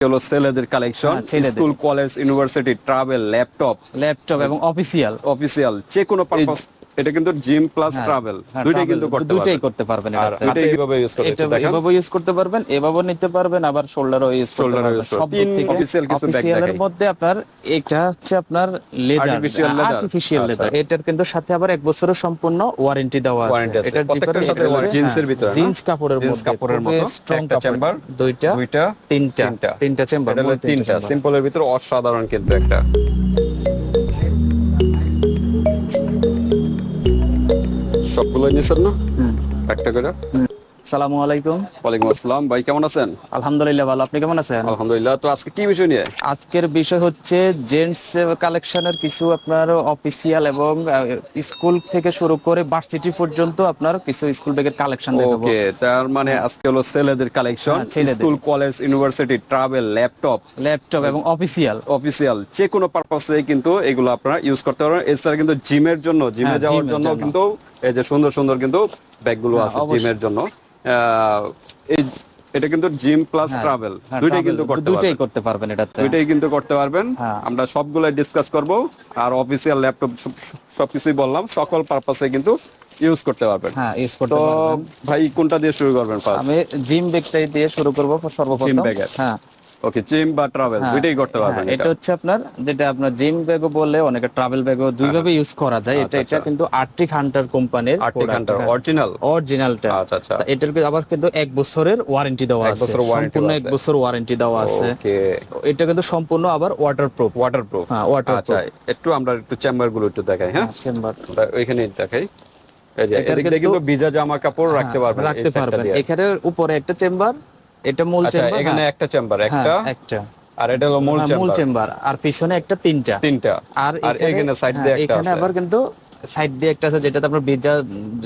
হলো ছেলেদের কালেকশন হ্যাঁ। School college university travel laptop laptop এবং অফিসিয়াল অফিসিয়াল যে কোনো পারপাস এটা কিন্তু জিম প্লাস ট্রাভেল দুইটাই কিন্তু করতে হ্যাঁ, দুইটাই করতে পারবেন এটাতে। হাতে এইভাবে ইউজ করতে এটা এভাবে ইউজ করতে পারবেন এভাবে নিতে পারবেন আবার শোল্ডারও ইউজ করতে পারবেন। সব দিক থেকে official কিছু অফিসিয়ালের দেখাই। মধ্যে আপনার এটা হচ্ছে আপনার লেদার? আর্টিফিশিয়াল। লেদার এটার কিন্তু সাথে আবার এক বছরের সম্পূর্ণ ওয়ারেন্টি দেওয়া আছে। এটার প্রত্যেকটার সাথে জিন্সের ভিতরে? জিন্স কাপড়ের জিন্স মধ্যে। কাপড়ের মতো। স্ট্রং চেম্বার দুইটা দুইটা তিনটা। তিনটা। চেম্বার এটা তিনটা সিম্পলের ভিতরে অসাধারণ কিন্তু একটা। সবগুলো নিয়েছেন না? একটা করে? সালামু আলাইকুম। ওয়ালাইকুম আসসালাম। ভাই কেমন আছেন? আলহামদুলিল্লাহ ভালো। আপনি কেমন আছেন? আলহামদুলিল্লাহ। তো আজকে কি বিষয় নিয়ে? আজকের বিষয় হচ্ছে জেন্টস কালেকশনের কিছু আপনার অফিসিয়াল এবং স্কুল থেকে শুরু করে ভার্সিটি পর্যন্ত আপনার কিছু স্কুল ব্যাগের কালেকশন দেখাবো। ওকে তার মানে আজকে হলো ছেলেদের কালেকশন হ্যাঁ, school college university travel laptop laptop এবং অফিসিয়াল অফিসিয়াল যে কোনো পারপাসে কিন্তু এগুলো আপনারা ইউজ করতে পারবেন। এছাড়া কিন্তু জিমের জন্য জিমে হ্যাঁ, যাওয়ার জন্য। কিন্তু এই যে সুন্দর সুন্দর কিন্তু ব্যাগগুলো হ্যাঁ, আছে। জিমের জন্য। এই এটা কিন্তু জিম প্লাস ট্রাভেল দুইটাই কিন্তু করতে দুইটাই পারবেন। করতে পারবেন এটাতে। দুইটাই কিন্তু করতে পারবেন। হ্যাঁ। আমরা সবগুলো ডিসকাস করব। আর অফিসিয়াল ল্যাপটপ সবকিছুই বললাম। সকল পারপাসে কিন্তু ইউজ করতে পারবেন। হ্যাঁ ইউজ করতে পারবেন। ভাই কোনটা দিয়ে শুরু করবেন ফার্স্ট আমি জিম ব্যাগটাই দিয়ে শুরু করব সর্বপ্রথম। জিম ব্যাগ হ্যাঁ। ওকে জিম বা ট্রাভেল হ্যাঁ, দুইটাই করতে পারবেন হ্যাঁ, এটা। হচ্ছে আপনার যেটা আপনার জিম ব্যাগও বলে অনেকে ট্রাভেল ব্যাগও দুইভাবে ইউজ করা যায়। এটা আচ্ছা, এটা কিন্তু আর্টিক হান্টার কোম্পানির আর্টিক হান্টার অরিজিনাল অরিজিনালটা আচ্ছা আচ্ছা। এটার আবার কিন্তু এক বছরের ওয়ারেন্টি দেওয়া আছে। সম্পূর্ণ এক বছর ওয়ারেন্টি দেওয়া আছে। ওকে এটা কিন্তু সম্পূর্ণ আবার ওয়াটারপ্রুফ ওয়াটারপ্রুফ হ্যাঁ ওয়াটারপ্রুফ আচ্ছা একটু আমরা একটু চেম্বারগুলো একটু দেখাই হ্যাঁ? চেম্বার ওইখানে দেখাই। এই যে এটার কিন্তু- ভিজা জামা কাপড় রাখতে পারবেন রাখতে পারবেন। এখানে উপরে একটা চেম্বার এটা মূল চেম্বার এখানে একটা চেম্বার একটা একটা। আর এটা হলো মূল হ্যাঁ, মূল চেম্বার চেম্বার আর পিছনে একটা তিনটা। তিনটা। আর এখানে সাইড দিয়ে হ্যাঁ, একটা এখানে আবার কিন্তু সাইড দিয়ে একটা আছে যেটাতে আপনার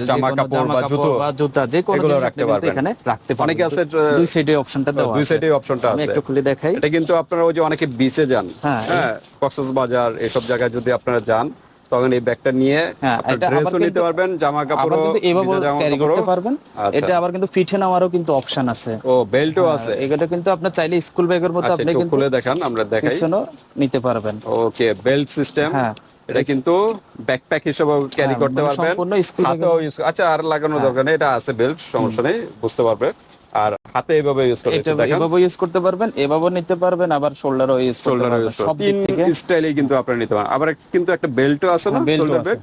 জামা কাপড় বা জুতো বা জুতা যে কোনো জিনিস রাখতে পারবেন। এখানে রাখতে পারবেন। অনেকে আছে, দুই সাইডে অপশনটা দেওয়া দুই সাইডে অপশনটা আছে। একটু খুলে দেখাই। এটা কিন্তু আপনারা ওই যে অনেকে বিচে যান। হ্যাঁ, হ্যাঁ কক্সবাজার এসব জায়গায় যদি আপনারা যান তখন এই ব্যাগটা নিয়ে হ্যাঁ, এটা ড্রেসও নিতে পারবেন জামা কিন্তু এভাবে ক্যারি করতে পারবেন আচ্ছা। এটা আবার কিন্তু নেওয়ারও কিন্তু অপশন আছে। ও বেল্টও আছে। এটা কিন্তু আপনার চাইলে স্কুল ব্যাগের মতো আচ্ছা আপনি কিন্তু খুলে দেখান আমরা দেখাই। নিতে পারবেন। ওকে বেল্ট সিস্টেম হ্যাঁ। এটা কিন্তু ব্যাকপ্যাক হিসেবে ক্যারি হ্যাঁ, করতে পারবেন। সম্পূর্ণ হাতেও আচ্ছা আর লাগানো দরকার নেই এটা আছে বেল্ট সমস্যা নেই বুঝতে পারবে। আর হাতে এইভাবে ইউজ করতে এটা এভাবে ইউজ করতে পারবেন এভাবেও নিতে পারবেন আবার শোল্ডারও ইউজ সব দিক তিন থেকে। স্টাইলে কিন্তু আপনারা নিতে পারেন। আবার কিন্তু একটা বেল্টও আছে না? হ্যাঁ, শোল্ডার। বেল্ট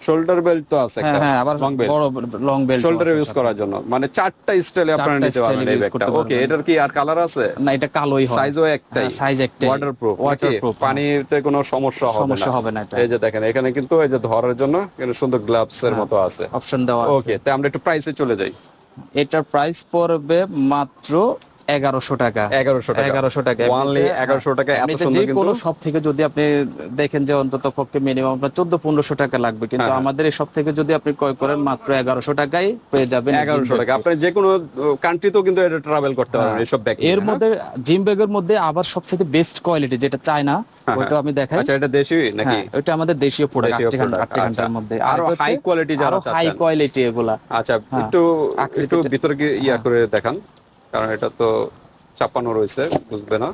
শোল্ডার বেল্ট তো আছে হ্যাঁ একটা। হ্যাঁ আবার লং বেল্ট বড় লং বেল্ট শোল্ডারে ইউজ করার জন্য। মানে চারটা স্টাইলে আপনারা নিতে পারবেন এই ব্যাগটা ওকে এটার কি আর কালার আছে? না এটা কালোই হয়। সাইজও একটাই। সাইজ একটাই। ওয়াটারপ্রুফ ওয়াটারপ্রুফ পানিতে কোনো সমস্যা হবে সমস্যা হবে না এটা। এই যে দেখেন এখানে কিন্তু এই যে ধরার জন্য এখানে সুন্দর গ্লাভস এর হ্যাঁ। মতো আছে। অপশন দেওয়া আছে। ওকে তাই আমরা একটু প্রাইসে চলে যাই। এটার প্রাইস পড়বে মাত্র এগারোশো টাকা। এগারোশো টাকা। এগারোশো টাকা। ওয়ানলি এগারোশো টাকা এত সুন্দর কিন্তু সব থেকে যদি আপনি দেখেন যে অন্তত পক্ষে মিনিমাম আপনার চোদ্দ পনেরোশো টাকা লাগবে। কিন্তু হ্যাঁ, আমাদের এই সব থেকে যদি আপনি ক্রয় করেন মাত্র এগারোশো টাকায় পেয়ে যাবেন এগারোশো টাকা। আপনি যে কোনো কান্ট্রিতেও কিন্তু এটা ট্রাভেল করতে পারবেন এইসব ব্যাগ এর মধ্যে জিম ব্যাগের মধ্যে আবার সবচেয়ে বেস্ট কোয়ালিটি যেটা চায়না হ্যাঁ, ওইটা আমি দেখাই। আচ্ছা এটা দেশি নাকি? হ্যাঁ ওটা আমাদের দেশীয় প্রোডাক্ট দেশীয় আটটি product, ঘণ্টার আচ্ছা। মধ্যে। আরও আরেকটা high যারা হাই কোয়ালিটি এগুলা। আচ্ছা হ্যাঁ, একটু একটু ভিতরে ইয়া করে দেখান। কারণ এটা তো চাপানো রয়েছে বুঝবে না?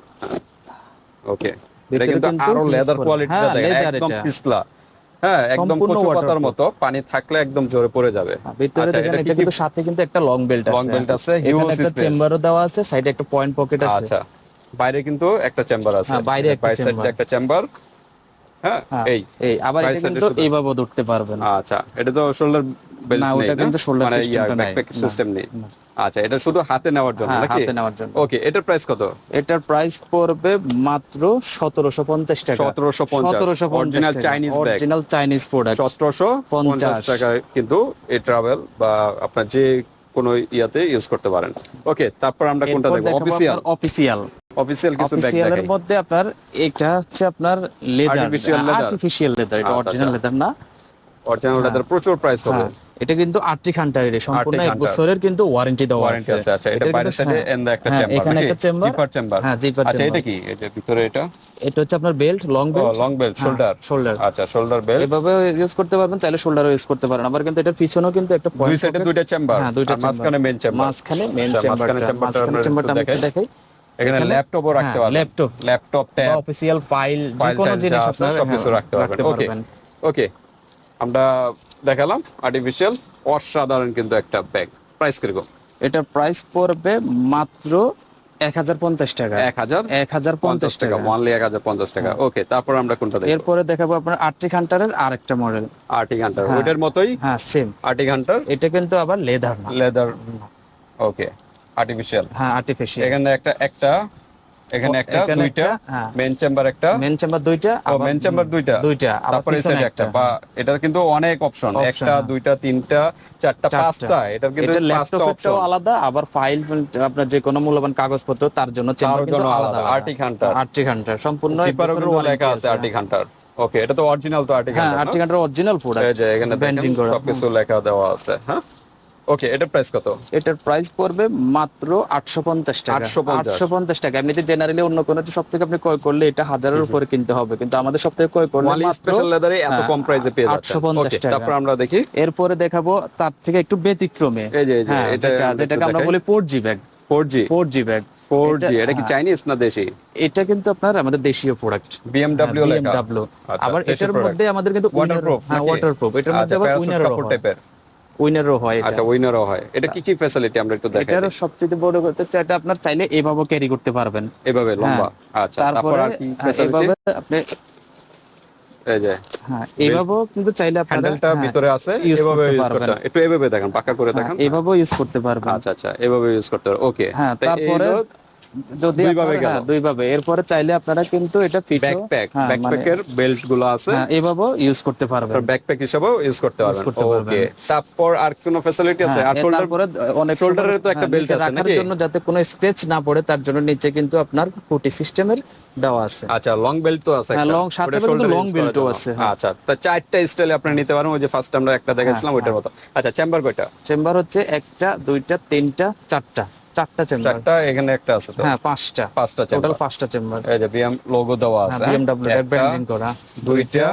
ওকে এটা কিন্তু আরও লেদার। কোয়ালিটিটা হ্যাঁ, দেখেন একদম। পিছলা। হ্যাঁ একদম কচু পাতার মতো পানি থাকলে একদম জোরে পড়ে যাবে। ভিতরে আচ্ছা, দেখেন এটা কিন্তু সাথে কিন্তু একটা লং বেল্ট আছে। Long belt আছে, huge একটা। চেম্বারও দেওয়া আছে সাইডে একটা পয়েন্ট পকেট আছে। আচ্ছা বাইরে কিন্তু একটা চেম্বার আছে। হ্যাঁ, বাইরে একটা সাইডে একটা চেম্বার হ্যাঁ হ্যাঁ, এই। এই আবার এটা কিন্তু এইভাবে ধরতে পারবেন। আচ্ছা এটা তো শোল্ডার বেল্ট না, ওটা কিন্তু shoulder মানে নাই। ব্যাকপ্যাক সিস্টেম নেই। আচ্ছা এটা শুধু হাতে নেওয়ার জন্য হ্যাঁ, নাকি? হাতে নেওয়ার জন্য। ওকে এটার প্রাইস কত? এটার প্রাইস পড়বে মাত্র সতেরোশো পঞ্চাশ টাকা। 1750 Original Chinese bag। Original Chinese product কিন্তু এই ট্রাভেল বা আপনার যে কোনো ইয়াতে ইউজ করতে পারেন। ওকে তারপর আমরা কোনটা দেখব? অফিসিয়াল অফিসিয়াল অফিসিয়াল কিছু ব্যাগ অফিসিয়ালের দেখাই। মধ্যে আপনার এটা হচ্ছে আপনার লেদার? আর্টিফিশিয়াল লেদার এটা আচ্ছা, অরিজিনাল আচ্ছা। লেদার না? অরিজিনাল লেদার প্রচুর প্রাইস হবে। হ্যাঁ, এটা কিন্তু আর্টিক হান্টারের সম্পূর্ণ এক বছরের কিন্তু ওয়ারেন্টি দেওয়া ওয়ারেন্টি আছে। আচ্ছা এটা কিন্তু- সাইডে হ্যাঁ, এন্ড একটা হ্যাঁ, চেম্বার এখানে একটা চেম্বার জিপার চেম্বার হ্যাঁ জিপার আচ্ছা এটা কি? যে ভিতরে এটা? এটা হচ্ছে আপনার belt long belt long belt shoulder shoulder আচ্ছা শোল্ডার বেল্ট এভাবে ইউজ করতে পারবেন চাইলে শোল্ডারও ইউজ করতে পারেন। আবার কিন্তু এটার পিছনেও কিন্তু একটা দুই সাইডে দুইটা চেম্বার হ্যাঁ দুইটা মাঝখানে মেন চেম্বার মাঝখানে মেন আচ্ছা, চেম্বারটা মাঝখানে চেম্বারটা আমি দেখাই। এখানে ল্যাপটপও রাখতে পারবেন। Laptop laptop tab official file যে কোনো জিনিস আপনারা সবকিছু হ্যাঁ, রাখতে পারবেন। ওকে ওকে আমরা দেখালাম আর্টিফিশিয়াল অসাধারণ কিন্তু একটা ব্যাগ প্রাইস কীরকম? এটা প্রাইস পড়বে মাত্র এক হাজার পঞ্চাশ টাকা। এক হাজার এক হাজার পঞ্চাশ টাকা এক হাজার পঞ্চাশ টাকা। ওকে তারপর আমরা কোনটা এরপরে দেখাবো আপনার আর্টিক হান্টারের আরেকটা মডেল আর্টিক হান্টার ওইটার মতোই? হ্যাঁ সেম আর্টিক হান্টার এটা কিন্তু আবার লেদার লেদার ওকে আর্টিফিশিয়াল হ্যাঁ আর্টিফিশিয়াল এখানে একটা একটা এখানে একটা দুইটা হ্যাঁ। মেন চেম্বার একটা। মেন চেম্বার দুইটা মেন চেম্বার দুইটা। দুইটা তারপরে পিছনে একটা বা এটার কিন্তু অনেক অপশন একটা হ্যাঁ। দুইটা তিনটা চারটা। পাঁচটা কিন্তু এটা পাঁচটা অপশন আলাদা আবার ফাইল আপনার যে কোনো মূল্যবান কাগজপত্র তার জন্য চেম্বার কিন্তু আলাদা Arctic Hunter। আর্টিক হান্টার সম্পূর্ণ কিন্তু লেখা আছে আর্টিক হান্টার ওকে এটা তো অরিজিনাল তো আর্টিক হ্যাঁ হান্টার আর্টিক হান্টার অরিজিনাল এই প্রোডাক্ট যে এখানে ব্র্যান্ডিং দেখেন করা। সবকিছু লেখা দেওয়া আছে হ্যাঁ? ওকে এটার প্রাইস কত? এটার প্রাইস পড়বে মাত্র আটশো পঞ্চাশ টাকা। 850 আটশো পঞ্চাশ টাকা। এমনিতে জেনারেলি অন্য কোনো সব থেকে আপনি ক্রয় করলে এটা হাজারের উপরে কিনতে হবে। কিন্তু আমাদের সব থেকে ক্রয় করলে মাত্র স্পেশাল লেদারে এত হ্যাঁ, কম প্রাইসে পেয়ে 850 টাকা। তারপর আমরা দেখি। এরপরে দেখাবো তার থেকে একটু ব্যতিক্রমে। এই যে, হ্যাঁ, এটা যেটাকে আমরা বলি four G bag 4G four G bag 4G এটা কি হ্যাঁ। চাইনিজ না দেশি? এটা কিন্তু আপনার আমাদের দেশীয় প্রোডাক্ট BMW লেখা। আচ্ছা, আবার এটার মধ্যে আমাদের কিন্তু ওয়াটারপ্রুফ হ্যাঁ ওয়াটারপ্রুফ এটার মধ্যে আচ্ছা আবার উইনারও কাপড় টাইপের উইনারও হয় এটা। আচ্ছা উইনারও হয়। এটা কি কি ফ্যাসিলিটি আমরা একটু দেখাই এটারও সবচেয়ে বড় কথা হচ্ছে এটা আপনার চাইলে এভাবে ক্যারি করতে পারবেন। এভাবে লম্বা? আচ্ছা তারপর আর কি হ্যাঁ, ফ্যাসিলিটি এভাবে আপনি এই যে হ্যাঁ এভাবেও কিন্তু চাইলে আপনারা হ্যান্ডেলটা হ্যাঁ, ভিতরে আছে এভাবে ইউজ করতে একটু এভাবে দেখেন পাকা করে হ্যাঁ, দেখেন। এভাবেও ইউজ করতে পারবেন। আচ্ছা আচ্ছা এভাবে ইউজ করতে হবে ওকে হ্যাঁ তারপরে যদি দুইভাবে। হ্যাঁ, এরপরে চাইলে আপনারা কিন্তু এটা ফিট ব্যাকপ্যাক ব্যাকপ্যাকের বেল্টগুলো আছে। হ্যাঁ এভাবেও ইউজ করতে পারবেন। ব্যাকপ্যাক হিসেবেও ইউজ করতে পারবেন। ওকে তারপর আর কোনো ফ্যাসিলিটি আছে? হ্যাঁ, আর শোল্ডার তারপরে অনেক শোল্ডারের তো একটা বেল্ট আছে নাকি? জন্য যাতে কোনো স্ক্র্যাচ না পড়ে তার জন্য নিচে কিন্তু আপনার পুটি সিস্টেমের দেওয়া আছে। আচ্ছা লং বেল্ট তো আছে হ্যাঁ, long সাথে কিন্তু shoulder long use belt করার ও জন্য। আছে। আচ্ছা তা চারটা স্টাইলে আপনি নিতে পারেন ওই যে ফার্স্ট আমরা একটা দেখাইছিলাম ওইটার মতো। আচ্ছা চেম্বার কয়টা? চেম্বার হচ্ছে একটা দুইটা তিনটা চারটা। চারটা চেম্বার চারটা এখানে একটা আছে তো? হ্যাঁ পাঁচটা। পাঁচটা টোটাল পাঁচটা চেম্বার এই যে বিএম লোগো দেওয়া আছে। হ্যাঁ? বিএমডব্লিউ এর ব্র্যান্ডিং করা। দুইটা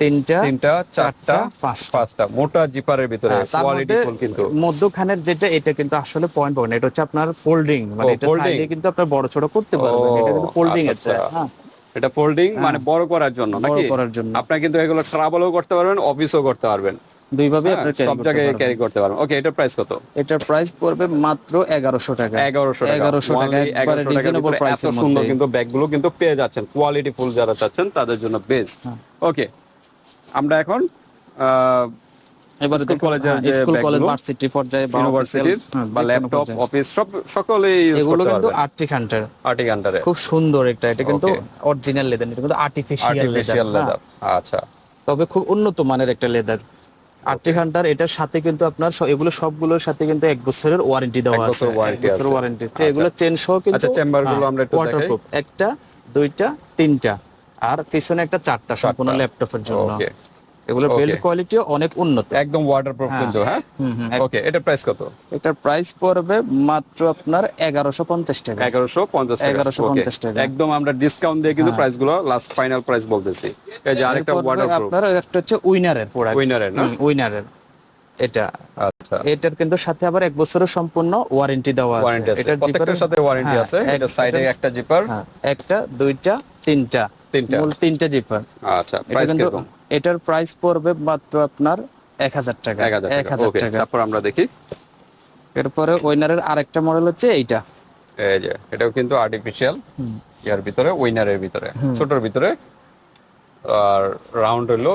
তিনটা তিনটা চারটা পাঁচটা। পাঁচটা। মোটা জিপারের ভিতরে হ্যাঁ, তার কোয়ালিটি ফুল কিন্তু। মধ্যখানের যেটা এটা কিন্তু আসলে পয়েন্ট পয়েন্ট এটা হচ্ছে আপনার ফোল্ডিং মানে এটা চাইলে কিন্তু আপনার বড় ছোট করতে পারবেন। এটা কিন্তু ফোল্ডিং আচ্ছা, আছে আচ্ছা। হ্যাঁ। এটা ফোল্ডিং মানে বড় করার জন্য বড় নাকি? করার জন্য। আপনি কিন্তু এগুলো ট্রাভেলও করতে পারবেন অফিসও করতে পারবেন। দুইভাবে হ্যাঁ, সব জায়গায় ক্যারি করতে পারবেন। ওকে এটার প্রাইস কত? এটার প্রাইস পড়বে মাত্র এগারোশো টাকা। টাকা। এগারোশো টাকা একবারে রিজনেবল ভিতরে এত সুন্দর কিন্তু ব্যাগগুলো কিন্তু পেয়ে যাচ্ছেন। কোয়ালিটি ফুল যারা চাচ্ছেন তাদের জন্য বেস্ট হ্যাঁ। ওকে আমরা এখন আহ, স্কুল কলেজের যে স্কুল কলেজ ভার্সিটি পর্যায়ে বা ইউনিভার্সিটির বা ল্যাপটপ অফিস সব সকলেই ইউজ করতে কিন্তু পারবেন আর্টিক হান্টার আর্টিক আন্ডারে খুব সুন্দর এটা এটা কিন্তু অরিজিনাল লেদার এটা কিন্তু আর্টিফিশিয়াল লেদার আচ্ছা। তবে খুব উন্নত মানের একটা লেদার আর্টিক ঘণ্টার এটার সাথে কিন্তু আপনার এগুলো সবগুলোর সাথে কিন্তু এক বছরের ওয়ারেন্টি দেওয়া আছে। এক বছরের। ওয়ারেন্টি এগুলো চেন সহ কিন্তু আচ্ছা, চেম্বারগুলো আমরা একটু দেখাই। একটা দুইটা তিনটা। আর পিছনে একটা চারটা সম্পূর্ণ। ল্যাপটপের জন্য। ওকে এগুলো Okay. বিল্ড কোয়ালিটিও অনেক উন্নত। একদম ওয়াটারপ্রুফ কিন্তু হ্যাঁ? হুম হুম ওকে এটা প্রাইস কত? এটার প্রাইস পড়বে মাত্র আপনার এগারোশো পঞ্চাশ টাকা। এগারোশো পঞ্চাশ টাকা। 1150 টাকা। হ্যাঁ। একদম আমরা ডিসকাউন্ট দিয়ে কিন্তু প্রাইসগুলো লাস্ট ফাইনাল প্রাইস বলতেছি। এই যে আরেকটা ওয়াটারপ্রুফ আপনার একটা হচ্ছে উইনারের প্রোডাক্ট উইনারের না? উইনারের এটা। আচ্ছা। এটার কিন্তু সাথে আবার এক বছরের সম্পূর্ণ ওয়ারেন্টি দেওয়া আছে। ওয়ারেন্টি আছে। এটার জিপারের- সাথে ওয়ারেন্টি হ্যাঁ, আছে। এটা সাইডে একটা জিপার হ্যাঁ, একটা দুইটা তিনটা। তিনটা। মূল তিনটা জিপার আচ্ছা প্রাইস কিন্তু কীরকম? এটার প্রাইস পড়বে মাত্র আপনার এক হাজার টাকা। এক হাজার এক টাকা। তারপর আমরা দেখি। এরপরে উইনারের আরেকটা মডেল হচ্ছে এইটা। এই যে এটাও কিন্তু আর্টিফিশিয়াল ইয়ার ভিতরে উইনারের ভিতরে। ছোটর ভিতরে আর রাউন্ড হলো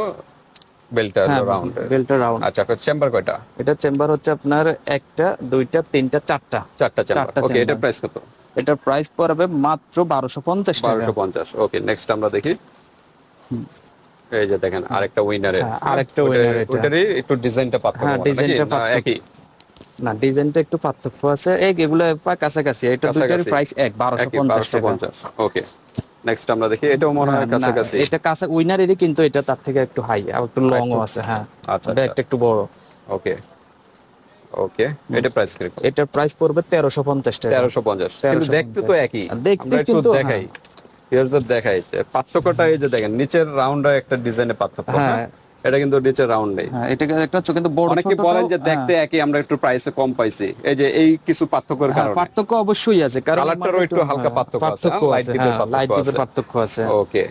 বেলটা রাউন্ড বেল্টের রাউন্ড আচ্ছা চেম্বার কয়টা? এটা চেম্বার হচ্ছে আপনার একটা দুইটা তিনটা চারটা। চারটা চেম্বার চারটা ওকে এটা প্রাইস কত? এটার প্রাইস পড়বে মাত্র বারোশো পঞ্চাশ বারোশো পঞ্চাশ। ওকে নেক্সট আমরা দেখি। এই যে দেখেন আরেকটা উইনারের হ্যাঁ, আরেকটা এটা। একটু ডিজাইনটা পার্থক্য হ্যাঁ, ডিজাইনটা। একই? না ডিজাইনটা একটু পার্থক্য আছে। এই এগুলো প্রায় কাছাকাছি এটা দুইটার প্রাইস এক বারোশো একই পঞ্চাশ বারোশো টাকা। পঞ্চাশ। ওকে নেক্সট আমরা দেখি এটাও মনে হয় হ্যাঁ, কাছাকাছি। এটা কাছে উইনারেরই কিন্তু এটা তার থেকে একটু হাই আর একটু লং আছে হ্যাঁ। আচ্ছা ব্যাগটা একটু বড়। ওকে ওকে এটা প্রাইস এটার প্রাইস পড়বে তেরোশো পঞ্চাশ টাকা। তেরোশো পঞ্চাশ। কিন্তু দেখতে তো একই। দেখতে কিন্তু, দেখাই। দেখাই পার্থক্যটা এই যে দেখেন নিচের রাউন্ডে একটা ডিজাইনের পার্থক্য হ্যাঁ? হ্যাঁ। এটা কিন্তু নিচে রাউন্ড নেই হ্যাঁ এটা একটা হচ্ছে কিন্তু বড় অনেকে বলেন যে দেখতে একই আমরা একটু প্রাইসে কম পাইছি। এই যে এই কিছু পার্থক্যের হ্যাঁ, কারণে। পার্থক্য অবশ্যই আছে কারণ কালারটারও একটু হালকা হ্যাঁ, পার্থক্য আছে, হ্যাঁ, ডিপের হ্যাঁ লাইট পার্থক্য ডিপের আছে। পার্থক্য আছে। ওকে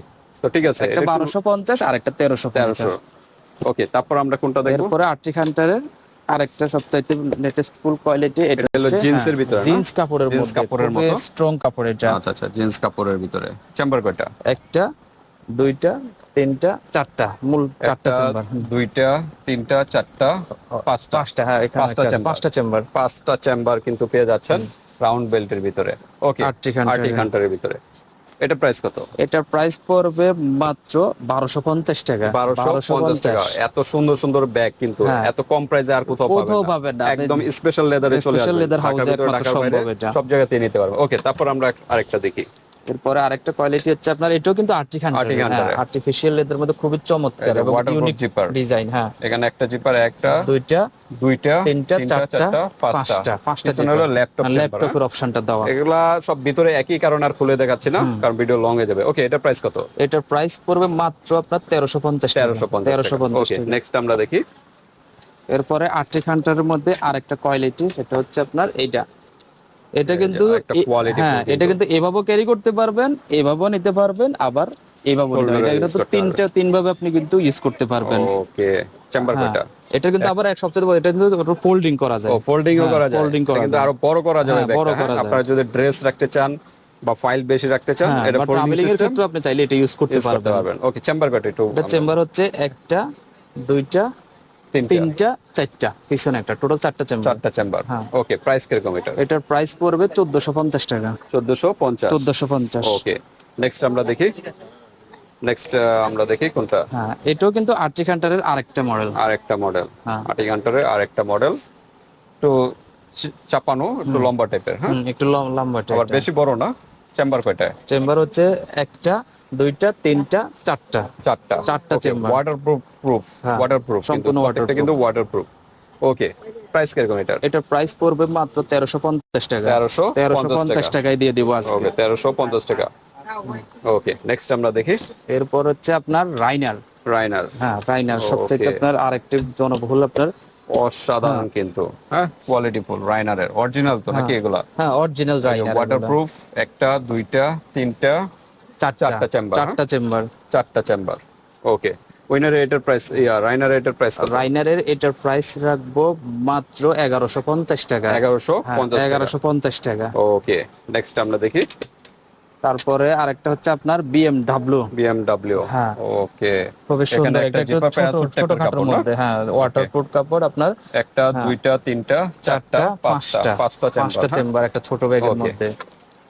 তো ঠিক আছে একটা বারোশো পঞ্চাশ আর একটা তেরোশো তেরোশো। ওকে তারপর আমরা কোনটা দেখব? এরপরে আর্টিক হান্টারের আরেকটা সবচাইতে লেটেস্ট ফুল কোয়ালিটি এটা হলো জিন্সের ভিতরে জিন্স কাপড়ের জিন্স কাপড়ের মতো। স্ট্রং কাপড় এটা। আচ্ছা আচ্ছা জিন্স কাপড়ের ভিতরে। চেম্বার কয়টা? একটা দুইটা তিনটা চারটা মূল চারটা চেম্বার দুইটা তিনটা চারটা পাঁচটা। পাঁচটা হ্যাঁ এখানে পাঁচটা চেম্বার পাঁচটা চেম্বার কিন্তু পেয়ে যাচ্ছেন রাউন্ড বেল্টের ভিতরে। ওকে Hunter, আর্টিক হ্যাঁ। ভিতরে। এটা প্রাইস কত? এটার প্রাইস পড়বে মাত্র বারোশো পঞ্চাশ টাকা। বারোশো পঞ্চাশ টাকা। এত সুন্দর সুন্দর ব্যাগ কিন্তু। হ্যাঁ। এত কম প্রাইসে আর কোথাও কোথাও পাবেন না। একদম স্পেশাল লেদারে চলে আসবে। বাইরে এটা। সব জায়গাতে নিতে পারবে ওকে তারপর আমরা আরেকটা দেখি। এরপরে আরেকটা কোয়ালিটি হচ্ছে আপনার এটাও কিন্তু Arctic Hunter Arctic artificial leather মধ্যে খুবই চমৎকার এবং ইউনিক zipper। ডিজাইন হ্যাঁ। এখানে একটা জিপার একটা দুইটা দুইটা তিনটা চারটা পাঁচটা। পাঁচটা পিছনে হলো ল্যাপটপ ল্যাপটপের অপশনটা দেওয়া। এগুলা সব ভিতরে একই কারণ আর খুলে দেখাচ্ছি না কারণ ভিডিও লং হয়ে যাবে। ওকে এটা প্রাইস কত? এটার প্রাইস পড়বে মাত্র আপনার তেরোশো পঞ্চাশ তেরোশো পঞ্চাশ তেরোশো পঞ্চাশ ওকে নেক্সট আমরা দেখি। এরপরে আর্টিক হান্টারের মধ্যে আরেকটা কোয়ালিটি সেটা হচ্ছে আপনার এইটা। এটা কিন্তু একটা এ- quality হ্যাঁ এটা কিন্তু এভাবেও ক্যারি করতে পারবেন এভাবেও নিতে পারবেন আবার এভাবেও এটা কিন্তু তিনটা তিন ভাবে আপনি কিন্তু ইউজ করতে পারবেন। ওকে চেম্বার হ্যাঁ, কয়টা এটা কিন্তু আবার এক সবচেয়ে বড় এটা কিন্তু ফোল্ডিং করা যায়। ও ফোল্ডিং হ্যাঁ, করা যায়। folding করা যায়। আরও বড় করা যাবে হ্যাঁ, বড় করা হ্যাঁ? যায়। আপনারা যদি ড্রেস রাখতে চান বা ফাইল বেশি রাখতে চান হ্যাঁ এটা ফোল্ডিং সিস্টেম আপনি চাইলে এটা ইউজ করতে পারবেন। ওকে চেম্বার কয়টা এটা চেম্বার হচ্ছে একটা দুইটা তিনটা। চারটা। পিছনে একটা টোটাল চারটা চেম্বার চারটা চেম্বার। ওকে প্রাইস কীরকম এটা এটার প্রাইস পড়বে চোদ্দশো পঞ্চাশ টাকা। 1450 চোদ্দশো পঞ্চাশ। ওকে নেক্সট আমরা দেখি। নেক্সট আমরা দেখি কোনটা? হ্যাঁ এটাও কিন্তু আর্টিক হান্টারের আরেকটা মডেল আরেকটা মডেল হ্যাঁ। আটি আরেকটা মডেল চি- চাপানো একটু লম্বা টাইপের হ্যাঁ? একটু লম- লম্বাটা আবার বেশি বড় না চেম্বার কয়টায়? চেম্বার হচ্ছে একটা দুইটা তিনটা চারটা। চারটা। চারটা chamber। ওয়াটারপ্রুফ প্রুফ হ্যাঁ, ওয়াটারপ্রুফ সম্পূর্ণ প্রত্যেকটা কিন্তু ওয়াটারপ্রুফ ওকে প্রাইস কীরকম এটার? এটার প্রাইস পড়বে মাত্র তেরোশো পঞ্চাশ টাকা। তেরোশো তেরোশো পঞ্চাশ টাকায় দিয়ে দিব আজকে। ওকে তেরোশো পঞ্চাশ টাকা। ওকে নেক্সট আমরা দেখি। এরপর হচ্ছে আপনার রাইনার রাইনার হ্যাঁ রাইনার সবচেয়ে. আপনার আরেকটি জনবহুল আপনার। অসাধারণ কিন্তু। হ্যাঁ কোয়ালিটি ফুল রাইনারের অরিজিনাল তো নাকি এগুলা? হ্যাঁ অরিজিনাল রাইনার ওয়াটারপ্রুফ একটা দুইটা তিনটা চারটা হ্যাঁ? চারটা চেম্বার চারটা চেম্বার ওকে এটার প্রাইস রাইনারের এটার প্রাইস রাইনারের এটার প্রাইস রাখব মাত্র এগারোশো পঞ্চাশ টাকা। এগারোশো হ্যাঁ, এগারোশো পঞ্চাশ টাকা। ওকে নেক্সট আমরা দেখি। তারপরে আরেকটা হচ্ছে আপনার বিএমডাব্লিউ বিএমডব্লিউ হ্যাঁ। ওকে খুবই সুন্দর একটা ছোট কাপড় মধ্যে হ্যাঁ ওয়াটারপ্রুফ কাপড় আপনার একটা দুইটা তিনটা চারটা পাঁচটা পাঁচটা। চেম্বার চেম্বার একটা ছোট ব্যাগের. মধ্যে।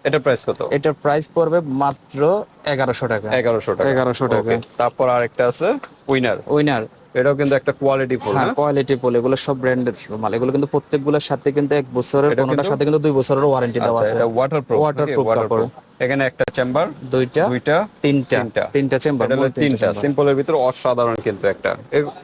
এটার প্রাইস কত? এটা প্রাইস পড়বে মাত্র এগারোশো টাকা। এগারোশো টাকা। 1100 টাকা। তারপর আরেকটা আছে উইনার উইনার এটাও কিন্তু একটা কোয়ালিটি ফুল হ্যাঁ হ্যাঁ? কোয়ালিটি বলে এগুলো সব ব্র্যান্ডের মাল। এগুলো কিন্তু প্রত্যেকগুলোর সাথে কিন্তু এক বছরের এটা কোনোটার সাথে কিন্তু দুই বছরের ওয়ারেন্টি দেওয়া আচ্ছা আছে। এটা ওয়াটারপ্রুফ ওয়াটারপ্রুফ। এখানে একটা চেম্বার দুইটা দুইটা তিনটা তিনটা। চেম্বার তিনটা সিম্পলের ভিতরে অসাধারণ কিন্তু একটা।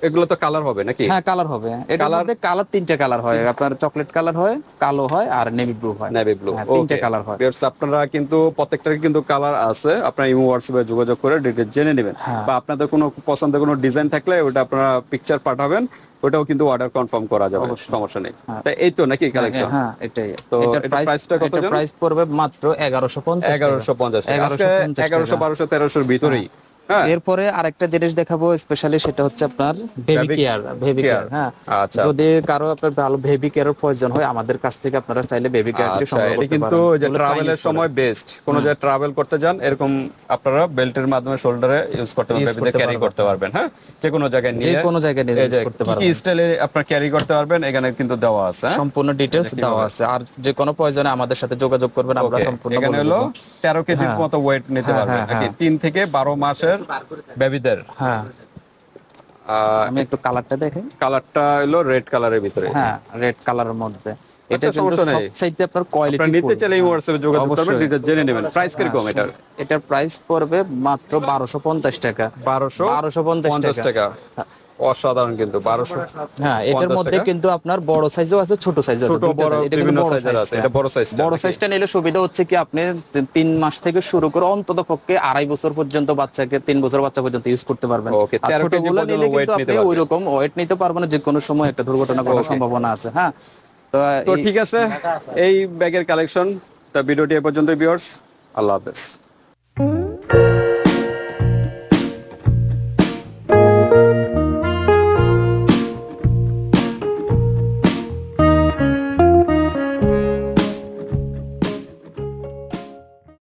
এগুলো তো কালার হবে নাকি? হ্যাঁ কালার হবে। এটার মধ্যে কালার তিনটা কালার হয়। আপনার চকলেট কালার হয় কালো হয় আর নেভি ব্লু হয়। নেভি ব্লু হ্যাঁ, তিনটা কালার হয়। আপনারা কিন্তু প্রত্যেকটার কিন্তু কালার আছে। আপনারা ইমো হোয়াটসঅ্যাপে যোগাযোগ করে ডিটেইলস জেনে নেবেন। হ্যাঁ। বা আপনাদের কোনো পছন্দের কোনো ডিজাইন থাকলে ওটা আপনারা পিকচার পাঠাবেন। ওটাও কিন্তু অর্ডার কনফার্ম করা যাবে সমস্যা নেই। তাই এই তো নাকি কালেকশন হ্যাঁ এটাই। তো এটা প্রাইসটা কত জানেন প্রাইস পড়বে মাত্র এগারোশো পঞ্চাশ এগারোশো পঞ্চাশ টাকা। আজকে 1150 এগারোশো বারোশো তেরোশোর ভিতরেই। হ্যাঁ। এরপরে আরেকটা জিনিস দেখাবো স্পেশালি সেটা হচ্ছে আপনার বেবি কেয়ার বেবি কেয়ার হ্যাঁ। আচ্ছা। যদি কারও আপনার ভালো বেবি কেয়ারের প্রয়োজন হয় আমাদের কাছ থেকে আপনারা চাইলে বেবি কেয়ারটি আচ্ছা সংগ্রহ করতে কিন্তু যে ট্রাভেলের সময় বেস্ট কোন জায়গায় ট্রাভেল করতে যান এরকম আপনারা বেল্টের মাধ্যমে শোল্ডারে ইউজ করতে পারবেন করতে ক্যারি করতে পারবেন হ্যাঁ? যে কোনো জায়গায় নিয়ে যে কোনো জায়গায় নিয়ে use করতে পারবেন কি স্টাইলে আপনারা ক্যারি করতে পারবেন এখানে কিন্তু দেওয়া আছে হ্যাঁ? সম্পূর্ণ ডিটেলস দেওয়া আছে। আর যে কোনো প্রয়োজনে আমাদের সাথে যোগাযোগ করবেন আমরা সম্পূর্ণ এখানে হলো দেবো। তেরো কেজির মতো ওয়েট নিতে হ্যাঁ, পারবেন। হ্যাঁ, নাকি হ্যাঁ। তিন থেকে বারো মাসের বেবিদের হ্যাঁ। আমি একটু কালারটা দেখি। কালারটা হলো রেড কালারের ভিতরে। হ্যাঁ রেড কালারের মধ্যে। এটা আচ্ছা, সমস্যা নেই। সবচাইতে আপনার কোয়ালিটি নিতে চাইলে হোয়াটসঅ্যাপে যোগাযোগ করবেন। জেনে নেবেন। প্রাইস কীরকম এটার? এটার প্রাইস পড়বে মাত্র বারোশো পঞ্চাশ টাকা। বারোশো বারোশো পঞ্চাশ পঞ্চাশ টাকা। টাকা। অসাধারণ কিন্তু বারোশো হ্যাঁ এটার মধ্যে কিন্তু আপনার বড় সাইজও আছে ছোট সাইজও ছোট বড় এটা কিন্তু বড় সাইজের আছে এটা বড় সাইজটা বড় সাইজটা নিলে সুবিধা হচ্ছে কি আপনি তিন মাস থেকে শুরু করে অন্তত পক্ষে আড়াই বছর পর্যন্ত বাচ্চাকে তিন বছর বাচ্চা পর্যন্ত ইউজ করতে পারবেন। Okay, আর 13 কেজি ছোটগুলো নিলে কিন্তু আপনি ওই রকম ওয়েট নিতে পারবেন না যে কোনো সময় একটা দুর্ঘটনা ঘটার সম্ভাবনা আছে হ্যাঁ। তো তো ঠিক আছে এই ব্যাগের কালেকশন তা ভিডিওটি এ পর্যন্ত ভিউয়ার্স আল্লাহ হাফেজ।